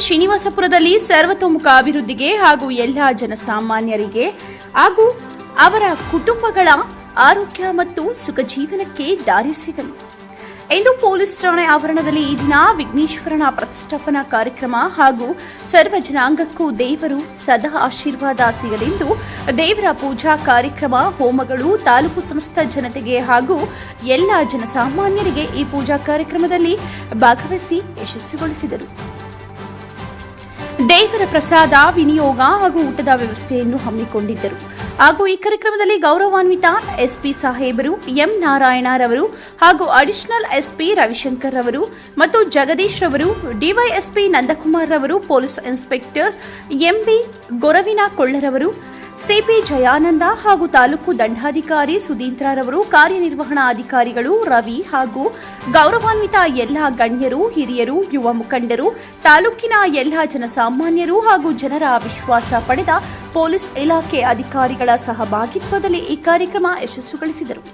ಶ್ರೀನಿವಾಸಪುರದಲ್ಲಿ ಸರ್ವತೋಮುಖ ಅಭಿವೃದ್ಧಿಗೆ ಹಾಗೂ ಎಲ್ಲ ಜನಸಾಮಾನ್ಯರಿಗೆ ಹಾಗೂ ಅವರ ಕುಟುಂಬಗಳ ಆರೋಗ್ಯ ಮತ್ತು ಸುಖ ಜೀವನಕ್ಕೆ ದಾರಿ ಎಂದು ಪೊಲೀಸ್ ಠಾಣೆ ಆವರಣದಲ್ಲಿ ಈ ದಿನ ವಿಘ್ನೇಶ್ವರನ ಪ್ರತಿಷ್ಠಾಪನಾ ಕಾರ್ಯಕ್ರಮ ಹಾಗೂ ಸರ್ವ ಜನಾಂಗಕ್ಕೂ ದೇವರು ಸದಾ ಆಶೀರ್ವಾದ ಸಿಗಲೆಂದು ದೇವರ ಪೂಜಾ ಕಾರ್ಯಕ್ರಮ, ಹೋಮಗಳು, ತಾಲೂಕು ಸಮಸ್ತ ಜನತೆಗೆ ಹಾಗೂ ಎಲ್ಲ ಜನಸಾಮಾನ್ಯರಿಗೆ ಈ ಪೂಜಾ ಕಾರ್ಯಕ್ರಮದಲ್ಲಿ ಭಾಗವಹಿಸಿ ಯಶಸ್ವಿಗೊಳಿಸಿದರು. ದೇವರ ಪ್ರಸಾದ, ವಿನಿಯೋಗ ಹಾಗೂ ಊಟದ ವ್ಯವಸ್ಥೆಯನ್ನು ಹಮ್ಮಿಕೊಂಡಿದ್ದರು. ಹಾಗೂ ಈ ಕಾರ್ಯಕ್ರಮದಲ್ಲಿ ಗೌರವಾನ್ವಿತ ಎಸ್ಪಿ ಸಾಹೇಬರು ಎಂ ನಾರಾಯಣರವರು ಹಾಗೂ ಅಡಿಷನಲ್ ಎಸ್ಪಿ ರವಿಶಂಕರ್ ರವರು ಮತ್ತು ಜಗದೀಶ್ ರವರು ಡಿವೈಎಸ್ಪಿ ನಂದಕುಮಾರ್ ರವರು ಪೊಲೀಸ್ ಇನ್ಸ್ಪೆಕ್ಟರ್ ಎಂಬಿ ಗೊರವಿನ ಕೊಳ್ಳರವರು ಸಿಪಿ ಜಯಾನಂದ ಹಾಗೂ ತಾಲೂಕು ದಂಡಾಧಿಕಾರಿ ಸುಧೀಂದ್ರರವರು ಕಾರ್ಯನಿರ್ವಹಣಾ ಅಧಿಕಾರಿಗಳು ರವಿ ಹಾಗೂ ಗೌರವಾನ್ವಿತ ಎಲ್ಲ ಗಣ್ಯರು, ಹಿರಿಯರು, ಯುವ ಮುಖಂಡರು, ತಾಲೂಕಿನ ಎಲ್ಲ ಜನಸಾಮಾನ್ಯರು ಹಾಗೂ ಜನರ ವಿಶ್ವಾಸ ಪಡೆದ ಪೊಲೀಸ್ ಇಲಾಖೆ ಅಧಿಕಾರಿಗಳ ಸಹಭಾಗಿತ್ವದಲ್ಲಿ ಈ ಕಾರ್ಯಕ್ರಮ ಯಶಸ್ಸುಗಳಿಸಿದರು.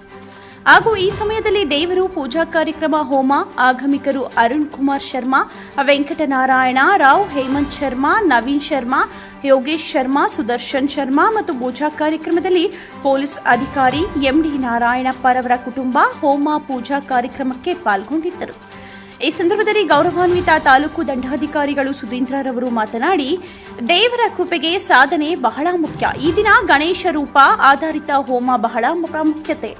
ಹಾಗೂ ಈ ಸಮಯದಲ್ಲಿ ದೇವರು ಪೂಜಾ ಕಾರ್ಯಕ್ರಮ ಹೋಮ ಆಗಮಿಕರು ಅರುಣ್ ಕುಮಾರ್ ಶರ್ಮಾ, ವೆಂಕಟನಾರಾಯಣ ರಾವ್, ಹೇಮಂತ್ ಶರ್ಮಾ, ನವೀನ್ ಶರ್ಮಾ ಯೋಗೇಶ್ ಶರ್ಮಾ, ಸುದರ್ಶನ್ ಶರ್ಮಾ ಮತ್ತು ಪೂಜಾ ಕಾರ್ಯಕ್ರಮದಲ್ಲಿ ಪೊಲೀಸ್ ಅಧಿಕಾರಿ ಎಂಡಿ ನಾರಾಯಣಪ್ಪರವರ ಕುಟುಂಬ ಹೋಮ ಪೂಜಾ ಕಾರ್ಯಕ್ರಮಕ್ಕೆ ಪಾಲ್ಗೊಂಡಿದ್ದರು. ಈ ಸಂದರ್ಭದಲ್ಲಿ ಗೌರವಾನ್ವಿತ ತಾಲೂಕು ದಂಡಾಧಿಕಾರಿಗಳು ಸುಧೀಂದ್ರರವರು ಮಾತನಾಡಿ, ದೇವರ ಕೃಪೆಗೆ ಸಾಧನೆ ಬಹಳ ಮುಖ್ಯ. ಈ ದಿನ ಗಣೇಶ ರೂಪ ಆಧಾರಿತ ಹೋಮ ಬಹಳ ಪ್ರಾಮುಖ್ಯತೆ.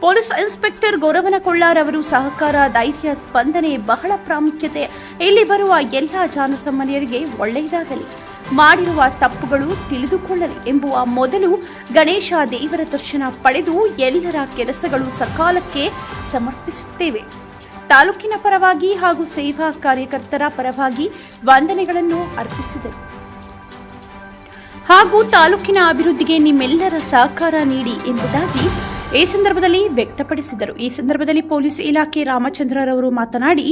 ಪೊಲೀಸ್ ಇನ್ಸ್ಪೆಕ್ಟರ್ ಗೌರವನ ಕೊಳ್ಳಾರವರು ಸಹಕಾರ, ಧೈರ್ಯ, ಸ್ಪಂದನೆ ಬಹಳ ಪ್ರಾಮುಖ್ಯತೆ. ಇಲ್ಲಿ ಬರುವ ಎಲ್ಲ ಜನಸಾಮಾನ್ಯರಿಗೆ ಒಳ್ಳೆಯದಾಗಲಿ. ಮಾಡಿರುವ ತಪ್ಪುಗಳು ತಿಳಿದುಕೊಳ್ಳಲಿ ಎಂಬುವ ಮೊದಲು ಗಣೇಶ ದೇವರ ದರ್ಶನ ಪಡೆದು ಎಲ್ಲರ ಕೆಲಸಗಳು ಸಕಾಲಕ್ಕೆ ಸಮರ್ಪಿಸುತ್ತೇವೆ. ತಾಲೂಕಿನ ಪರವಾಗಿ ಹಾಗೂ ಸೇವಾ ಕಾರ್ಯಕರ್ತರ ಪರವಾಗಿ ವಂದನೆಗಳನ್ನು ಅರ್ಪಿಸಿದರು. ಹಾಗೂ ತಾಲೂಕಿನ ಅಭಿವೃದ್ಧಿಗೆ ನಿಮ್ಮೆಲ್ಲರ ಸಹಕಾರ ನೀಡಿ ಎಂಬುದಾಗಿ ಈ ಸಂದರ್ಭದಲ್ಲಿ ವ್ಯಕ್ತಪಡಿಸಿದರು. ಈ ಸಂದರ್ಭದಲ್ಲಿ ಪೊಲೀಸ್ ಇಲಾಖೆ ರಾಮಚಂದ್ರರವರು ಮಾತನಾಡಿ,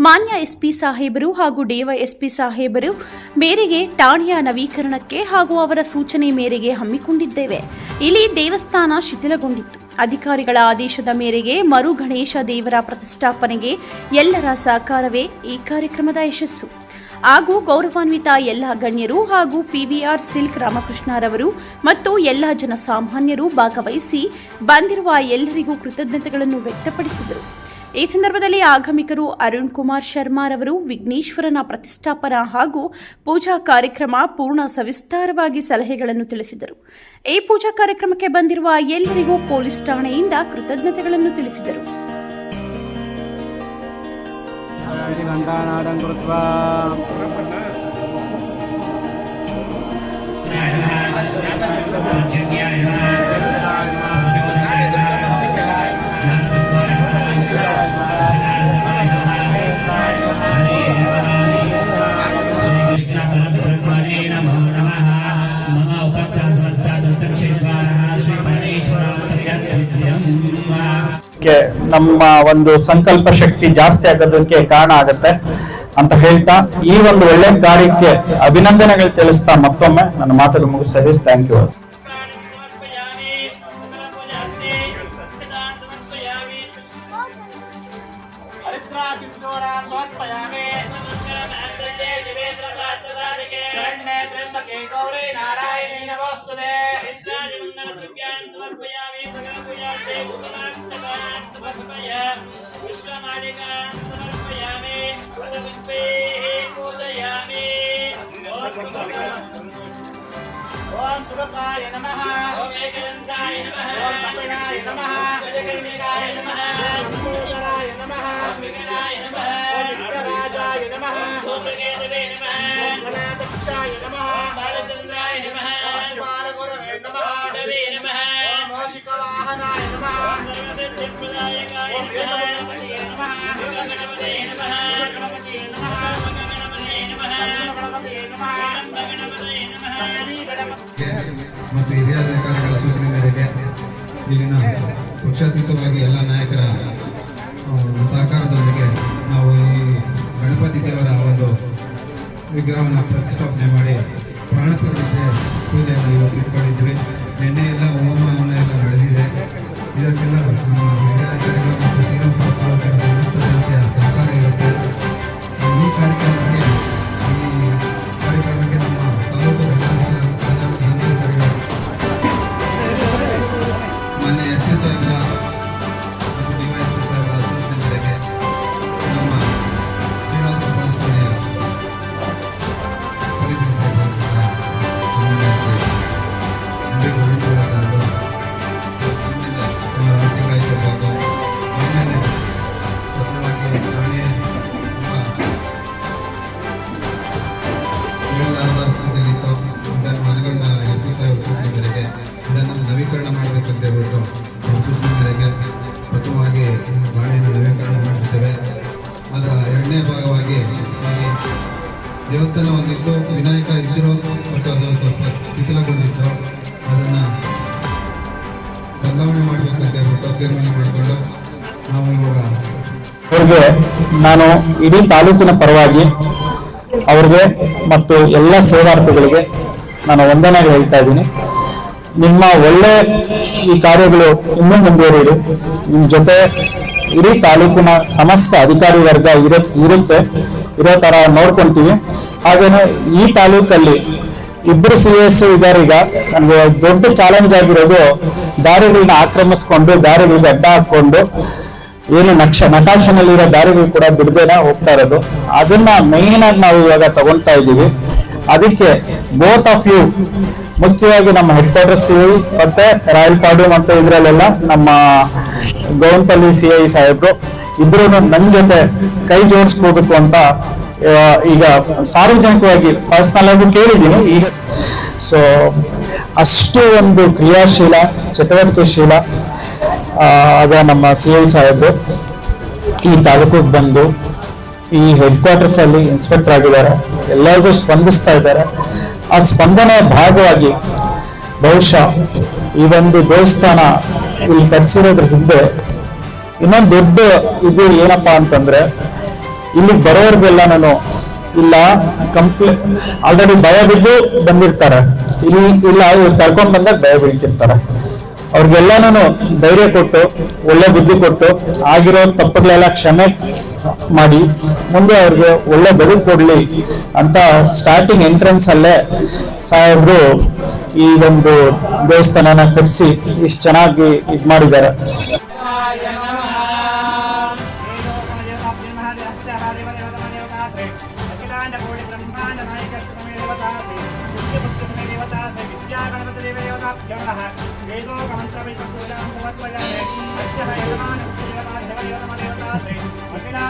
ಮಾನ್ಯ ಎಸ್ಪಿ ಸಾಹೇಬರು ಹಾಗೂ ಡಿವೈಎಸ್ಪಿ ಸಾಹೇಬರು ಮೇರೆಗೆ ಠಾಣೆಯ ನವೀಕರಣಕ್ಕೆ ಹಾಗೂ ಅವರ ಸೂಚನೆ ಮೇರೆಗೆ ಹಮ್ಮಿಕೊಂಡಿದ್ದೇವೆ. ಇಲ್ಲಿ ದೇವಸ್ಥಾನ ಶಿಥಿಲಗೊಂಡಿತ್ತು. ಅಧಿಕಾರಿಗಳ ಆದೇಶದ ಮೇರೆಗೆ ಮರು ಗಣೇಶ ದೇವರ ಪ್ರತಿಷ್ಠಾಪನೆಗೆ ಎಲ್ಲರ ಸಹಕಾರವೇ ಈ ಕಾರ್ಯಕ್ರಮದ ಯಶಸ್ಸು. ಹಾಗೂ ಗೌರವಾನ್ವಿತ ಎಲ್ಲ ಗಣ್ಯರು ಹಾಗೂ ಪಿವಿಆರ್ ಸಿಲ್ಕ್ ರಾಮಕೃಷ್ಣರವರು ಮತ್ತು ಎಲ್ಲ ಜನಸಾಮಾನ್ಯರು ಭಾಗವಹಿಸಿ ಬಂದಿರುವ ಎಲ್ಲರಿಗೂ ಕೃತಜ್ಞತೆಗಳನ್ನು ವ್ಯಕ್ತಪಡಿಸಿದರು. ಈ ಸಂದರ್ಭದಲ್ಲಿ ಆಗಮಿಕರು ಅರುಣ್ ಕುಮಾರ್ ಶರ್ಮಾರವರು, ವಿಘ್ನೇಶ್ವರನ ಪ್ರತಿಷ್ಠಾಪನಾ ಹಾಗೂ ಪೂಜಾ ಕಾರ್ಯಕ್ರಮ ಪೂರ್ಣ ಸವಿಸ್ತಾರವಾಗಿ ಸಲಹೆಗಳನ್ನು ತಿಳಿಸಿದರು. ಈ ಪೂಜಾ ಕಾರ್ಯಕ್ರಮಕ್ಕೆ ಬಂದಿರುವ ಎಲ್ಲರಿಗೂ ಪೊಲೀಸ್ ಠಾಣೆಯಿಂದ ಕೃತಜ್ಞತೆಗಳನ್ನು ತಿಳಿಸಿದರು. घण्टानादं कृत्वा नमो ಕ್ಕೆ ನಮ್ಮ ಒಂದು ಸಂಕಲ್ಪ ಶಕ್ತಿ ಜಾಸ್ತಿ ಆಗೋದಕ್ಕೆ ಕಾರಣ ಆಗುತ್ತೆ ಅಂತ ಹೇಳ್ತಾ ಈ ಒಂದು ಒಳ್ಳೆ ಕಾರ್ಯಕ್ಕೆ ಅಭಿನಂದನೆಗಳು ತಿಳಿಸ್ತಾ ಮತ್ತೊಮ್ಮೆ ನನ್ನ ಮಾತನ್ನು ಮುಗಿಸ್ತಾ ಇದ್ದೀನಿ ಥ್ಯಾಂಕ್ ಯು हरिद्रासिन्दूरां समर्पयामि शरण्ये त्र्यम्बके गौरी नारायणी नमोऽस्तुते ॐ सुरकाय नमः ॐ एकदन्ताय नमः ॐ कपिलाय नमः गजकर्णिकाय नमः ॐ लम्बोदराय नमः ॐ विकटाय नमः ॐ विघ्नराजाय नमः ॐ मृगेन्द्रवे नमः ॐ गणाध्यक्षाय नमः ॐ बालचन्द्राय नमः ॐ शिवालगुरवे नमः रवे नमः ಮತ್ತು ಹಿರಿಯ ಅಧಿಕಾರಿಗಳ ಸೂಚನೆ ಮೇರೆಗೆ ಇಲ್ಲಿನ ಪಕ್ಷಾತೀತವಾಗಿ ಎಲ್ಲ ನಾಯಕರ ಸಹಕಾರದೊಂದಿಗೆ ನಾವು ಈ ಗಣಪತಿ ದೇವರ ಒಂದು ವಿಗ್ರಹವನ್ನು ಪ್ರತಿಷ್ಠಾಪನೆ ಮಾಡಿ ಪ್ರಾಣ ಪ್ರತಿಷ್ಠೆ ಪೂಜೆಯನ್ನು ಇವತ್ತು ಇಟ್ಕೊಂಡಿದ್ವಿ ನಿನ್ನೆ ಎಲ್ಲ ನವೀಕರಣ ಮಾಡಬೇಕಂತ ಹೇಳ್ಬಿಟ್ಟು ಪ್ರಥಮವಾಗಿ ಬಾಳೆಯನ್ನು ನವೀಕರಣ ಮಾಡಿರ್ತೇವೆ ಅದರ ಎರಡನೇ ಭಾಗವಾಗಿ ದೇವಸ್ಥಾನ ಒಂದಿತ್ತು ವಿನಾಯಕ ಇದ್ದರು ಮತ್ತು ಅದು ಸ್ವಲ್ಪ ಶಿಥಿಲಗೊಂಡಿತ್ತು. ಅದನ್ನು ಬದಲಾವಣೆ ಮಾಡಬೇಕಂತ ಹೇಳ್ಬಿಟ್ಟು ತೀರ್ಮಾನ ಮಾಡಿಕೊಂಡು ನಾವು ಇವಾಗ ಅವ್ರಿಗೆ ನಾನು ಇಡೀ ತಾಲೂಕಿನ ಪರವಾಗಿ ಅವ್ರಿಗೆ ಮತ್ತು ಎಲ್ಲ ಸೇವಾರ್ಥಿಗಳಿಗೆ ನಾನು ವಂದನೆಗಳು ಹೇಳ್ತಾ ಇದ್ದೀನಿ. ನಿಮ್ಮ ಒಳ್ಳೆ ಈ ಕಾರ್ಯಗಳು ಇನ್ನೂ ಮುಂದುವರಿಯಲಿ. ನಿಮ್ಮ ಜೊತೆ ಇಡೀ ತಾಲೂಕಿನ ಸಮಸ್ತ ಅಧಿಕಾರಿ ವರ್ಗ ಇರ ಇರುತ್ತೆ. ಇರೋ ತರ ನೋಡ್ಕೊಂತೀವಿ. ಹಾಗೇನೆ ಈ ತಾಲೂಕಲ್ಲಿ ಇಬ್ಬರು ಸಿ ಎಸ್ ಈಗ. ನನಗೆ ದೊಡ್ಡ ಚಾಲೆಂಜ್ ಆಗಿರೋದು ದಾರಿಗಳನ್ನ ಆಕ್ರಮಿಸ್ಕೊಂಡು, ದಾರಿಗಳಿಗೆ ಅಡ್ಡ ಹಾಕೊಂಡು ಏನು ನಕ್ಷ ನಟಾಶನಲ್ಲಿರೋ ದಾರಿಗಳು ಕೂಡ ಬಿಡದೇನ ಹೋಗ್ತಾ ಇರೋದು. ಅದನ್ನ ಮೈನ್ ಆಗಿ ನಾವು ಇವಾಗ ತಗೊಳ್ತಾ ಇದ್ದೀವಿ. ಅದಕ್ಕೆ ಬೋತ್ ಆಫ್ ಯು ಮುಖ್ಯವಾಗಿ ನಮ್ಮ ಹೆಡ್ ಕ್ವಾರ್ಟರ್ಸ್ ಮತ್ತೆ ರಾಯಲ್ ಪಾಡು ಮತ್ತೆ ಇದರಲ್ಲೆಲ್ಲ ನಮ್ಮ ಗೌನ್ಪಲ್ಲಿ ಸಿ ಐ ಸಾಹೇಬ್ರು. ಇಬ್ಬರು ನನ್ನ ಜೊತೆ ಕೈ ಜೋಡಿಸ್ಕೋಬೇಕು ಅಂತ ಈಗ ಸಾರ್ವಜನಿಕವಾಗಿ ಪರ್ಸನಲ್ ಆಗಿ ಕೇಳಿದ್ದೀನಿ. ಈಗ ಸೊ ಅಷ್ಟು ಒಂದು ಕ್ರಿಯಾಶೀಲ, ಚಟುವಟಿಕೆಶೀಲ ಶೀಲ ಆಗ ನಮ್ಮ ಸಿ ಐ ಸಾಹೇಬ್ರು ಈ ತಾಲೂಕಿಗೆ ಬಂದು ಈ ಹೆಡ್ ಕ್ವಾರ್ಟರ್ಸ್ ಅಲ್ಲಿ ಇನ್ಸ್ಪೆಕ್ಟರ್ ಆಗಿದ್ದಾರೆ. ಎಲ್ಲರಿಗೂ ಸ್ಪಂದಿಸ್ತಾ ಇದ್ದಾರೆ. ಆ ಸ್ಪಂದನೆಯ ಭಾಗವಾಗಿ ಬಹುಶಃ ಈ ಒಂದು ದೇವಸ್ಥಾನ ಇಲ್ಲಿ ಕಟ್ಸಿರೋದ್ರ ಹಿಂದೆ ಇನ್ನೊಂದು ದೊಡ್ಡ ಇದು ಏನಪ್ಪಾ ಅಂತಂದ್ರೆ ಇಲ್ಲಿ ಬರೋರ್ಗೆಲ್ಲ ನಾನು ಇಲ್ಲ, ಕಂಪ್ಲೀ ಆಲ್ರೆಡಿ ಭಯ ಬಿದ್ದು ಬಂದಿರ್ತಾರೆ. ಇಲ್ಲಿ, ಇಲ್ಲ, ಇವ್ರು ಕರ್ಕೊಂಡ್ ಬಂದಾಗ ಭಯ ಬೀಳ್ತಿರ್ತಾರೆ. ಅವ್ರಿಗೆಲ್ಲಾನು ಧೈರ್ಯ ಕೊಟ್ಟು, ಒಳ್ಳೆ ಬುದ್ಧಿ ಕೊಟ್ಟು, ಆಗಿರೋ ತಪ್ಪುಗಳೆಲ್ಲ ಕ್ಷಮೆ ಮಾಡಿ, ಮುಂದೆ ಅವ್ರಿಗೆ ಒಳ್ಳೆ ಬದುಕು ಕೊಡ್ಲಿ ಅಂತ ಸ್ಟಾರ್ಟಿಂಗ್ ಎಂಟ್ರೆನ್ಸ್ ಅಲ್ಲೇ ಸಾಹೇಬ್ರು ಈ ಒಂದು ದೇವಸ್ಥಾನನ ಕಟ್ಟಿಸಿ ಇಷ್ಟು ಚೆನ್ನಾಗಿ ಇದು ಮಾಡಿದ್ದಾರೆ.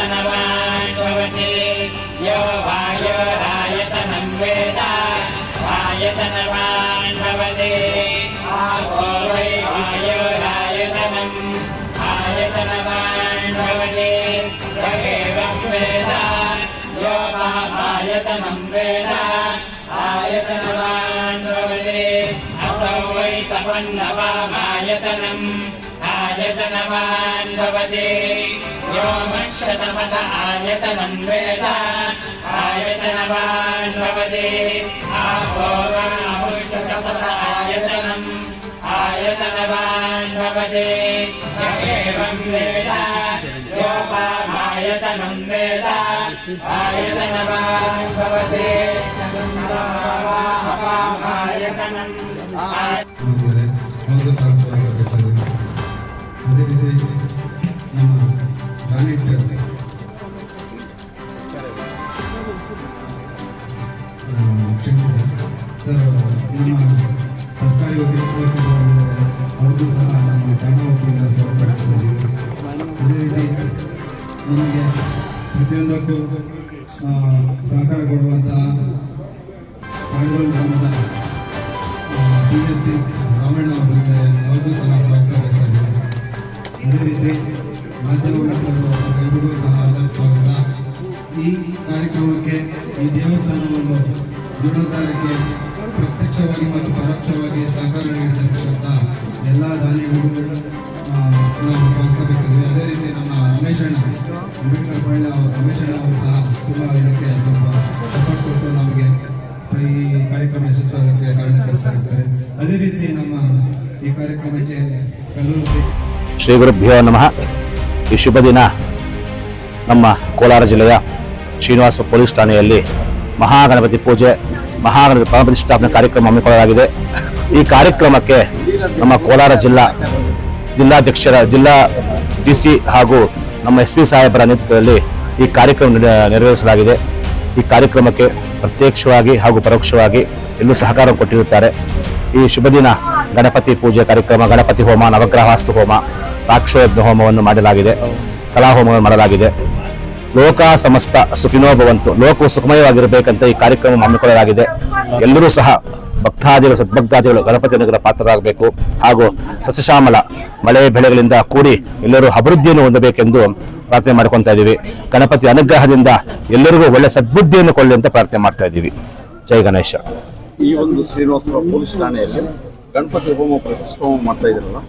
आयतनवान् भवते यो वायोरायतनं वेद आयतनवान् भवते आपो वै वायोरायतनम् आयतनवान् भवते य एवं वेद यो वामायतनं वेद आयतनवान् भवते असौ वै तपन्नवामायतनम् आयतनवान् भवति यो मक्षतमत आयतनं वेद आयतनवान् भवति आहोरामुष्टशपथ आयतनम् आयतनवान् भवति य एवं वेद योपामायतनं वेद आयतनवान् भवति आयतनम् ನಮ್ಮ ಸರ್ಕಾರಿ ಸಹ ರೀತಿ ನಮಗೆ ಪ್ರತಿಯೊಂದಕ್ಕೂ ಸಹಕಾರ ಕೊಡುವಂತಹ ರಾಮಣ್ಣ ಅವರಿಗೆ ಅವ್ರಿಗೂ ಸಹ ಸಹಕರಿಸ್ತಾರೆ ಅದೇ ರೀತಿ ಮಾಧ್ಯಮಗಳು ಎಲ್ರಿಗೂ ಸಹ ಸ್ವಾಗತ ಈ ಕಾರ್ಯಕ್ರಮಕ್ಕೆ, ಈ ದೇವಸ್ಥಾನವನ್ನು ಜೀರ್ಣೋದ್ಧಾರಕ್ಕೆ ಪ್ರತ್ಯಕ್ಷವಾಗಿ ಮತ್ತು ಪರೋಕ್ಷವಾಗಿ ಸಹಕಾರ ನೀಡಿದಂಥ ಎಲ್ಲ ದಾನಿಗಳು ನಾವು ಸ್ವಾಗತ ಅದೇ ರೀತಿ ನಮ್ಮ ರಮೇಶ್ ಅಣ್ಣ, ಅಂಬೇಡ್ಕರ್ ಬಳ್ಳ ಅವರು, ರಮೇಶ್ ಅಣ್ಣ ಅವರು ಸಹ ತುಂಬ ಇದಕ್ಕೆ ಸ್ವಲ್ಪ ಕೊಟ್ಟು ನಮಗೆ ಈ ಕಾರ್ಯಕ್ರಮ ಯಶಸ್ವಾಗಕ್ಕೆ ಕಾರಣಕರ್ತರಾಗ್ತಾರೆ ಅದೇ ರೀತಿ ನಮ್ಮ ಈ ಕಾರ್ಯಕ್ರಮಕ್ಕೆ ಕಲ್ಲೂರು ಶ್ರೀ ಗುರುಭ್ಯೋ ನಮಃ. ಈ ಶುಭ ದಿನ ನಮ್ಮ ಕೋಲಾರ ಜಿಲ್ಲೆಯ ಶ್ರೀನಿವಾಸ ಪೊಲೀಸ್ ಠಾಣೆಯಲ್ಲಿ ಮಹಾಗಣಪತಿ ಪೂಜೆ, ಮಹಾಗಣಪತಿ ಪ್ರತಿಷ್ಠಾಪನೆ ಕಾರ್ಯಕ್ರಮ ಹಮ್ಮಿಕೊಳ್ಳಲಾಗಿದೆ. ಈ ಕಾರ್ಯಕ್ರಮಕ್ಕೆ ನಮ್ಮ ಕೋಲಾರ ಜಿಲ್ಲಾ ಜಿಲ್ಲಾಧ್ಯಕ್ಷರ, ಜಿಲ್ಲಾ ಡಿ ಸಿ ಹಾಗೂ ನಮ್ಮ ಎಸ್ ಪಿ ಸಾಹೇಬರ ನೇತೃತ್ವದಲ್ಲಿ ಈ ಕಾರ್ಯಕ್ರಮ ನೆರ- ನೆರವೇರಿಸಲಾಗಿದೆ. ಈ ಕಾರ್ಯಕ್ರಮಕ್ಕೆ ಪ್ರತ್ಯಕ್ಷವಾಗಿ ಹಾಗೂ ಪರೋಕ್ಷವಾಗಿ ಎಲ್ಲೂ ಸಹಕಾರ ಕೊಟ್ಟಿರುತ್ತಾರೆ. ಈ ಶುಭ ದಿನ ಗಣಪತಿ ಪೂಜೆ ಕಾರ್ಯಕ್ರಮ, ಗಣಪತಿ ಹೋಮ, ನವಗ್ರಹ ವಾಸ್ತು ಹೋಮ ರಾಕ್ಷೋಯಜ್ಞ ಹೋಮವನ್ನು ಮಾಡಲಾಗಿದೆ. ಕಲಾ ಹೋಮವನ್ನು ಮಾಡಲಾಗಿದೆ. ಲೋಕ ಸಮಸ್ತ ಸುಖಿನೋ ಭವಂತು. ಲೋಕವು ಸುಖಮಯವಾಗಿರಬೇಕಂತ ಈ ಕಾರ್ಯಕ್ರಮ ಹಮ್ಮಿಕೊಳ್ಳಲಾಗಿದೆ. ಎಲ್ಲರೂ ಸಹ ಭಕ್ತಾದಿಗಳು, ಸದ್ಭಕ್ತಾದಿಗಳು ಗಣಪತಿ ನಗರ ಪಾತ್ರರಾಗಬೇಕು. ಹಾಗೂ ಸಸ್ಯಶ್ಯಾಮಲ ಮಳೆ ಬೆಳೆಗಳಿಂದ ಕೂಡಿ ಎಲ್ಲರೂ ಅಭಿವೃದ್ಧಿಯನ್ನು ಹೊಂದಬೇಕೆಂದು ಪ್ರಾರ್ಥನೆ ಮಾಡ್ಕೊತಾ ಇದ್ದೀವಿ. ಗಣಪತಿ ಅನುಗ್ರಹದಿಂದ ಎಲ್ಲರಿಗೂ ಒಳ್ಳೆ ಸದ್ಬುದ್ಧಿಯನ್ನು ಕೊಳ್ಳಿ ಅಂತ ಪ್ರಾರ್ಥನೆ ಮಾಡ್ತಾ ಇದ್ದೀವಿ. ಜೈ ಗಣೇಶ. ಈ ಒಂದು ಶ್ರೀನಿವಾಸಪುರ ಪೊಲೀಸ್ ಠಾಣೆಯಲ್ಲಿ ಗಣಪತಿ ಹೋಮ ಪ್ರತಿಷ್ಠೆ ಹೋಮ ಮಾಡ್ತಾ ಇದ್ರಲ್ಲ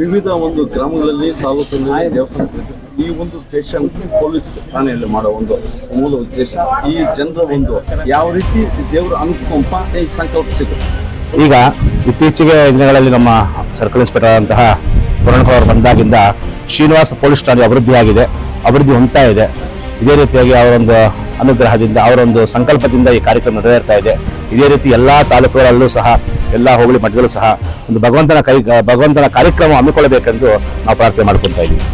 ವಿವಿಧ ಒಂದು ಗ್ರಾಮಗಳಲ್ಲಿ ತಾಲೂಕಿನಲ್ಲಿ ದೇವಸ್ಥಾನ ಈ ಒಂದು ಉದ್ದೇಶ ಪೊಲೀಸ್ ಠಾಣೆಯಲ್ಲಿ ಮಾಡೋ ಒಂದು ಮೂಲ ಉದ್ದೇಶ. ಈ ಜನರ ಒಂದು ಯಾವ ರೀತಿ ದೇವರ ಅನುಕಂಪ ಈ ಸಿಗುತ್ತೆ. ಈಗ ಇತ್ತೀಚೆಗೆ ದಿನಗಳಲ್ಲಿ ನಮ್ಮ ಸರ್ಕಲ್ ಇನ್ಸ್ಪೆಕ್ಟರ್ ಆದಂತಹ ಪುರಣಕರ್ ಬಂದಾಗಿಂದ ಶ್ರೀನಿವಾಸ ಪೊಲೀಸ್ ಠಾಣೆ ಅಭಿವೃದ್ಧಿಯಾಗಿದೆ. ಅಭಿವೃದ್ಧಿ ಹೊಂದ್ತಾ ಇದೆ. ಇದೇ ರೀತಿಯಾಗಿ ಅವರೊಂದು ಅನುಗ್ರಹದಿಂದ, ಅವರೊಂದು ಸಂಕಲ್ಪದಿಂದ ಈ ಕಾರ್ಯಕ್ರಮ ನೆರವೇರ್ತಾ ಇದೆ. ಇದೇ ರೀತಿ ಎಲ್ಲ ತಾಲೂಕುಗಳಲ್ಲೂ ಸಹ, ಎಲ್ಲ ಹೋಬಳಿ ಮಠದಲ್ಲೂ ಸಹ ಒಂದು ಭಗವಂತನ ಕೈ, ಭಗವಂತನ ಕಾರ್ಯಕ್ರಮ ಹಮ್ಮಿಕೊಳ್ಳಬೇಕೆಂದು ನಾವು ಪ್ರಾರ್ಥನೆ ಮಾಡ್ಕೊತಾ ಇದ್ದೀವಿ.